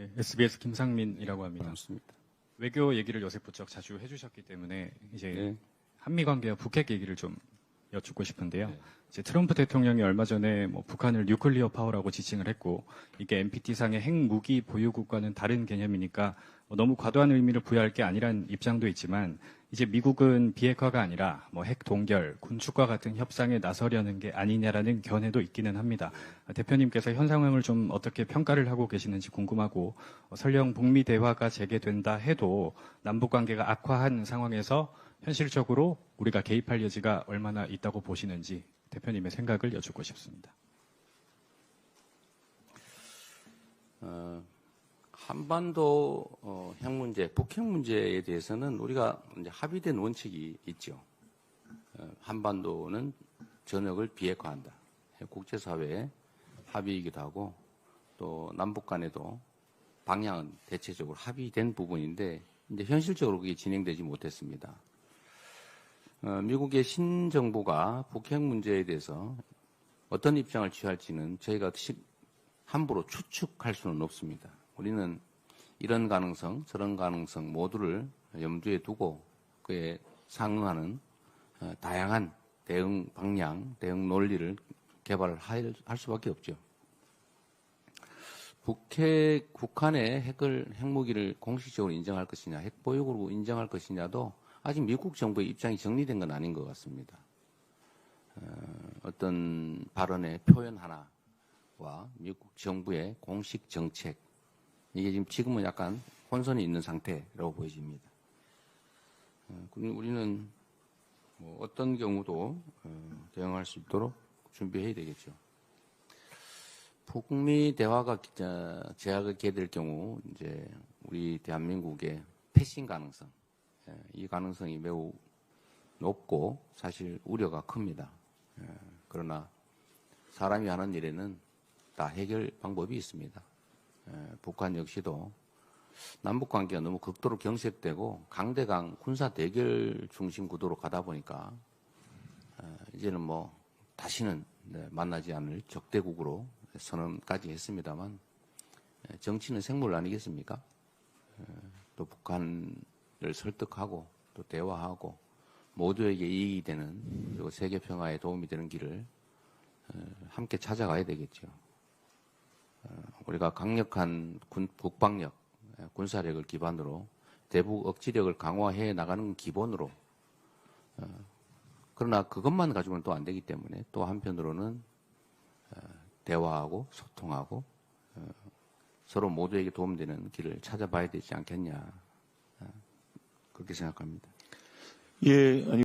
네, SBS 김상민이라고 합니다. 반갑습니다. 외교 얘기를 요새 부쩍 자주 해주셨기 때문에 이제 네. 한미 관계와 북핵 얘기를 좀 여쭙고 싶은데요. 네. 이제 트럼프 대통령이 얼마 전에 뭐 북한을 뉴클리어 파워라고 지칭을 했고 이게 NPT상의 핵무기 보유국과는 다른 개념이니까 뭐 너무 과도한 의미를 부여할 게 아니란 입장도 있지만 이제 미국은 비핵화가 아니라 뭐 핵 동결, 군축과 같은 협상에 나서려는 게 아니냐라는 견해도 있기는 합니다. 대표님께서 현 상황을 좀 어떻게 평가를 하고 계시는지 궁금하고 어, 설령 북미 대화가 재개된다 해도 남북 관계가 악화한 상황에서 현실적으로 우리가 개입할 여지가 얼마나 있다고 보시는지 대표님의 생각을 여쭙고 싶습니다. 어, 한반도 어, 핵 문제, 북핵 문제에 대해서는 우리가 합의된 원칙이 있죠. 어, 한반도는 전역을 비핵화한다. 국제사회의 합의이기도 하고 또 남북 간에도 방향은 대체적으로 합의된 부분인데 이제 현실적으로 그게 진행되지 못했습니다. 어, 미국의 신정부가 북핵 문제에 대해서 어떤 입장을 취할지는 저희가 시- 함부로 추측할 수는 없습니다. 우리는 이런 가능성, 저런 가능성 모두를 염두에 두고 그에 상응하는 어, 다양한 대응 방향, 대응 논리를 개발을 할, 할 수밖에 없죠. 북핵, 북한의 핵을, 핵무기를 공식적으로 인정할 것이냐, 핵보유국으로 인정할 것이냐도 아직 미국 정부의 입장이 정리된 건 아닌 것 같습니다. 어, 어떤 발언의 표현 하나와 미국 정부의 공식 정책, 이게 지금 지금은 약간 혼선이 있는 상태라고 보여집니다. 어, 그럼 우리는 뭐 어떤 경우도 어, 대응할 수 있도록 준비해야 되겠죠. 북미 대화가 기- 어, 제약이 될 경우 이제 우리 대한민국의 패싱 가능성, 예, 이 가능성이 매우 높고 사실 우려가 큽니다. 예, 그러나 사람이 하는 일에는 다 해결 방법이 있습니다. 예, 북한 역시도 남북 관계가 너무 극도로 경색되고 강대강 군사 대결 중심 구도로 가다 보니까 어, 이제는 뭐 다시는 네, 만나지 않을 적대국으로 선언까지 했습니다만 예, 정치는 생물 아니겠습니까? 예, 또 북한을 설득하고 또 대화하고 모두에게 이익이 되는 그리고 세계 평화에 도움이 되는 길을 어, 함께 찾아가야 되겠죠. 어, 우리가 강력한 군, 국방력, 예, 군사력을 기반으로 대북 억지력을 강화해 나가는 건 기본으로 어, 그러나 그것만 가지고는 또 안 되기 때문에 또 한편으로는 어, 대화하고 소통하고 어, 서로 모두에게 도움되는 길을 찾아봐야 되지 않겠냐 어, 그렇게 생각합니다. 예, 아니